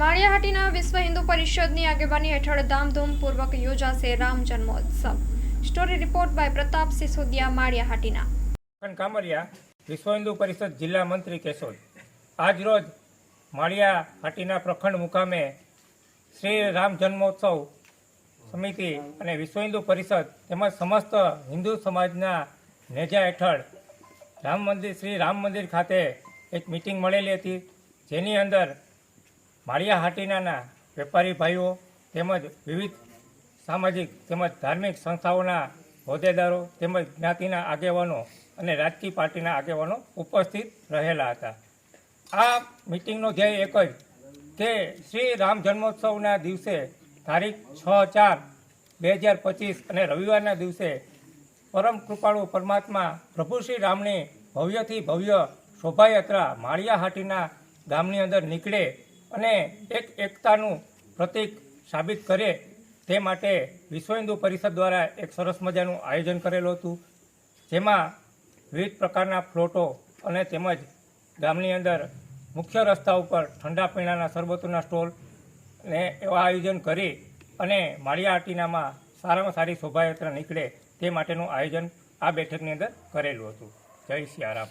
માળિયાહાટીના વિશ્વ હિન્દુ પરિષદની આગેવાની હેઠળ ધામધૂમપૂર્વક યોજાશે રામ જન્મોત્સવ. Story report by Pratap Sisodiya Maliyahatina. Kamariya, Vishwa Hindu Parishad જિલ્લા મંત્રી કેશોદ. આજરોજ માળિયા હાટીના પ્રખંડ મુકામે શ્રી રામ જન્મોત્સવ સમિતિ અને વિશ્વ હિન્દુ પરિષદ તેમજ સમસ્ત હિન્દુ સમાજના નેજા હેઠળ રામ મંદિર, શ્રી રામ મંદિર ખાતે એક મિટિંગ મળેલી હતી. જેની અંદર માળિયા હાટીનાના વેપારી ભાઈઓ તેમજ વિવિધ સામાજિક તેમજ ધાર્મિક સંસ્થાઓના હોદ્દેદારો તેમજ જ્ઞાતિના આગેવાનો અને રાજકીય પાર્ટીના આગેવાનો ઉપસ્થિત રહેલા હતા. આ મિટિંગનો ધ્યેય એક જ કે શ્રી રામ જન્મોત્સવના દિવસે તારીખ છ ચાર બે હજાર પચીસ અને રવિવારના દિવસે પરમ કૃપાળુ પરમાત્મા પ્રભુ શ્રી રામની ભવ્યથી ભવ્ય શોભાયાત્રા માળિયા હાટીના ગામની અંદર નીકળે અને એક એકતાનું પ્રતીક સાબિત કરે તે માટે વિશ્વ હિન્દુ પરિષદ દ્વારા એક સરસ મજાનું આયોજન કરેલું હતું. જેમાં વિવિધ પ્રકારના ફ્લોટો અને તેમજ ગામની અંદર મુખ્ય રસ્તા ઉપર ઠંડા પીણાના શરબતોના સ્ટોલ ને એવા આયોજન કરી અને માળિયા આટીનામાં સારામાં સારી શોભાયાત્રા નીકળે તે માટેનું આયોજન આ બેઠકની અંદર કરેલું હતું. જય સિયારામ